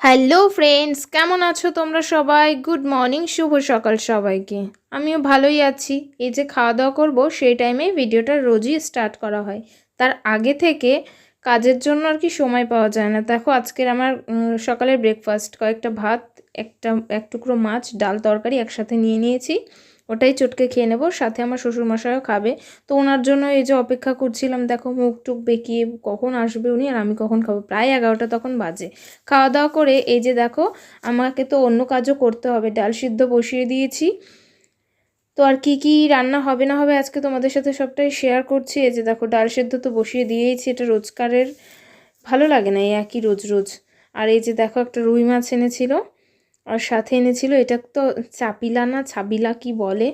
Hello friends, কেমন আছো তোমরা সবাই? গুড মর্নিং, শুভ সকাল সবাইকে। আমিও ভালোই আছি। এই যে খাওয়া দাওয়া করব, সেই টাইমে ভিডিওটা রোজই স্টার্ট করা হয়। তার আগে থেকে কাজের জন্য আর কি সময় পাওয়া যায় না। দেখো, আজকের আমার সকালের ব্রেকফাস্ট কয়েকটা ভাত, একটা, এক টুকরো মাছ, ডাল তরকারি একসাথে নিয়ে নিয়েছি। ওটাই চটকে খেয়ে নেব, সাথে আমার শ্বশুরমশাইও খাবে। তো ওনার জন্য এই যে অপেক্ষা করছিলাম, দেখো মুখ টুক বেঁকিয়ে কখন আসবে উনি আর আমি কখন খাব? প্রায় এগারোটা তখন বাজে। খাওয়া দাওয়া করে এই যে দেখো, আমাকে তো অন্য কাজও করতে হবে, ডাল সিদ্ধ বসিয়ে দিয়েছি। তো আর কি কি রান্না হবে না হবে আজকে তোমাদের সাথে সবটাই শেয়ার করছি। এই যে দেখো, ডাল সিদ্ধ তো বসিয়ে দিয়েছি এটা রোজকারের, ভালো লাগে না এই একই রোজ রোজ। আর এই যে দেখো একটা রুই মাছ এনেছিল আর সাথে এনেছিল, এটা তো চাপিলা না, ছাবিলা কি বলে?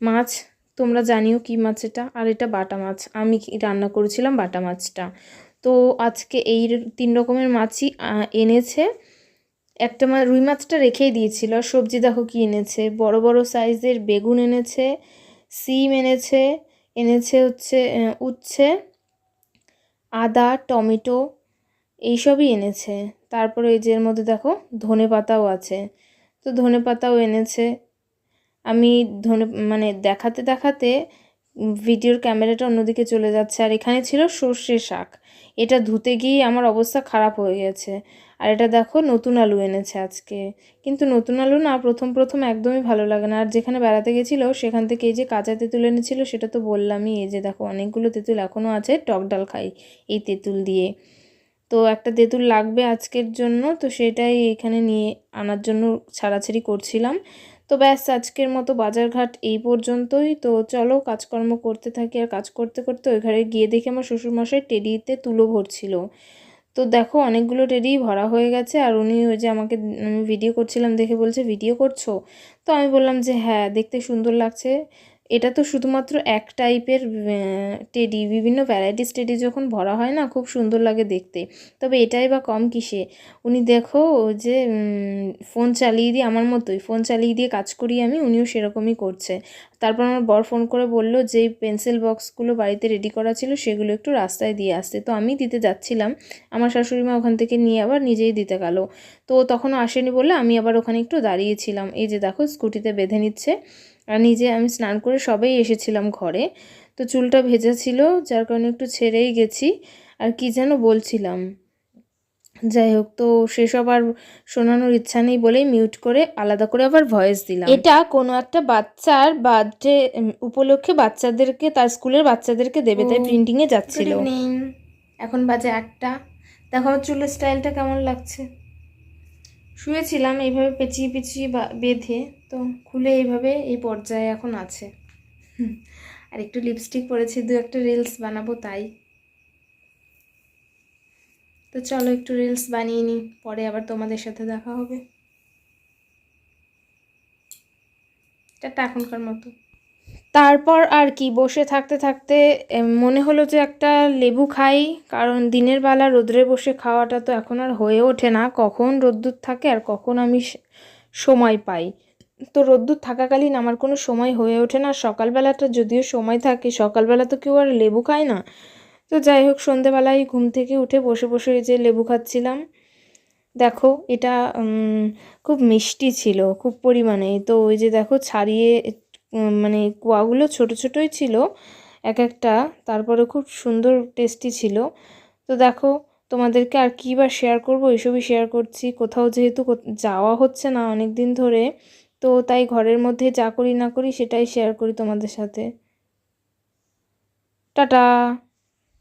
মাছ, তোমরা জানিও কি মাছ এটা? আর এটা বাটা মাছ। আমি রান্না করেছিলাম বাটা মাছটা। তো আজকে এই তিন রকমের মাছই এনেছে। একটা মা, রুই মাছটা রেখেই দিয়েছিল। আর সবজি দেখো কি এনেছে। বড় বড় সাইজের বেগুন এনেছে, সিম এনেছে এনেছে হচ্ছে উচ্ছে, আদা, টমেটো এইসবই এনেছে। তারপরে এই যে এর মধ্যে দেখো, ধনে পাতাও আছে। তো ধনে পাতাও এনেছে। আমি ধনে মানে দেখাতে দেখাতে ভিডিওর ক্যামেরাটা অন্যদিকে চলে যাচ্ছে। আর এখানে ছিল সর্ষে শাক। এটা ধুতে গিয়ে আমার অবস্থা খারাপ হয়ে গেছে। আর এটা দেখো, নতুন আলু এনেছে আজকে। কিন্তু নতুন আলু না প্রথম প্রথম একদমই ভালো লাগে না। আর যেখানে বেড়াতে গেছিল, সেখান থেকে এই যে কাঁচা তেঁতুল এনেছিল, সেটা তো বললামই। এই যে দেখো, অনেকগুলো তেঁতুল এখনও আছে, টক ডাল খাই এই তেঁতুল দিয়ে। তো একটা তেঁতুল লাগবে আজকের জন্য, তো সেটাই এখানে নিয়ে আনার জন্য ছাড়াছাড়ি করছিলাম। তো ব্যাস, আজকের মতো বাজারঘাট এই পর্যন্তই। তো চলো, কাজকর্ম করতে থাকি আর কাজ করতে করতে ওই ঘরে গিয়ে দেখি আমার শ্বশুরমশাই টেডিতে তুলো ভরছিল। তো দেখো, অনেকগুলো টেডি ভরা হয়ে গেছে আর উনি ওই যে আমাকে আমি ভিডিও করছিলাম দেখে বলছে, ভিডিও করছ? তো আমি বললাম যে হ্যাঁ দেখতে সুন্দর লাগছে। এটা তো শুধুমাত্র এক টাইপের টেডি বিভিন্ন ভ্যারাইটিস টেডি যখন ভরা হয় না, খুব সুন্দর লাগে দেখতে। তবে এটাই বা কম কিসে? উনি দেখো যে ফোন চালিয়ে দিয়ে, আমার মতোই ফোন চালিয়ে দিয়ে কাজ করি আমি, উনিও সেরকমই করছে। তারপর আমার বর ফোন করে বলল যে, পেন্সিল বক্সগুলো বাড়িতে রেডি করা ছিল, সেগুলো একটু রাস্তায় দিয়ে আসতে। তো আমি দিতে যাচ্ছিলাম। আমার শাশুড়ি মা ওখান থেকে নিয়ে আবার নিজেই দিতে গেল। তো তখনও আসেনি বলে আমি আবার ওখানে একটু দাঁড়িয়েছিলাম এই যে দেখো স্কুটিতে বেঁধে নিচ্ছে। আর নিজে আমি স্নান করে সবেই এসেছিলাম ঘরে। তো চুলটা ভেজা ছিল যার কারণে একটু ছেড়েই গেছি। আর কি যেন বলছিলাম। যাই হোক তো সেসব আর শোনানোর ইচ্ছা নেই বলেই মিউট করে আলাদা করে আবার ভয়েস দিলাম। এটা কোনো একটা বাচ্চার বার্থডে উপলক্ষে বাচ্চাদেরকে তার স্কুলের বাচ্চাদেরকে দেবে তাই প্রিন্টিংয়ে যাচ্ছিল। এখন বাজে আটটা। দেখো আমার চুলের স্টাইলটা কেমন লাগছে? শুয়েছিলাম, এইভাবে পেঁচিয়ে পেঁচিয়ে বেঁধে, তো খুলে এইভাবে এই পর্যায়ে এখন আছে। আর একটু লিপস্টিক পরেছি, দু একটা রিলস বানাবো তাই। তো চলো একটু রিলস বানিয়ে নিই, পরে আবার তোমাদের সাথে দেখা হবে। এটা এখনকার মতো। তারপর আর কি, বসে থাকতে থাকতে মনে হলো যে একটা লেবু খাই, কারণ দিনের বেলা রোদ্রে বসে খাওয়াটা তো এখন আর হয়ে ওঠে না। কখন রোদ্দুর থাকে আর কখন আমি সময় পাই। তো রোদ্দুর থাকাকালীন আমার কোনো সময় হয়ে ওঠে না। সকালবেলাটা যদিও সময় থাকে, সকালবেলা তো কেউ আর লেবু খায় না। তো যাই হোক, সন্ধেবেলায় ঘুম থেকে উঠে বসে বসে যে লেবু খাচ্ছিলাম। দেখো, এটা খুব মিষ্টি ছিল, খুব পরিমাণে। তো ওই যে দেখো, ছাড়িয়ে মানে কুয়াগুলো ছোট ছোটই ছিল, এক একটা। তারপরে খুব সুন্দর টেস্টি ছিল। তো দেখো, তোমাদেরকে আর কী বা শেয়ার করব? এইসবই শেয়ার করছি। কোথাও যেহেতু যাওয়া হচ্ছে না অনেক দিন ধরে, তো তাই ঘরের মধ্যে যা করি না করি সেটাই শেয়ার করি তোমাদের সাথে। টাটা!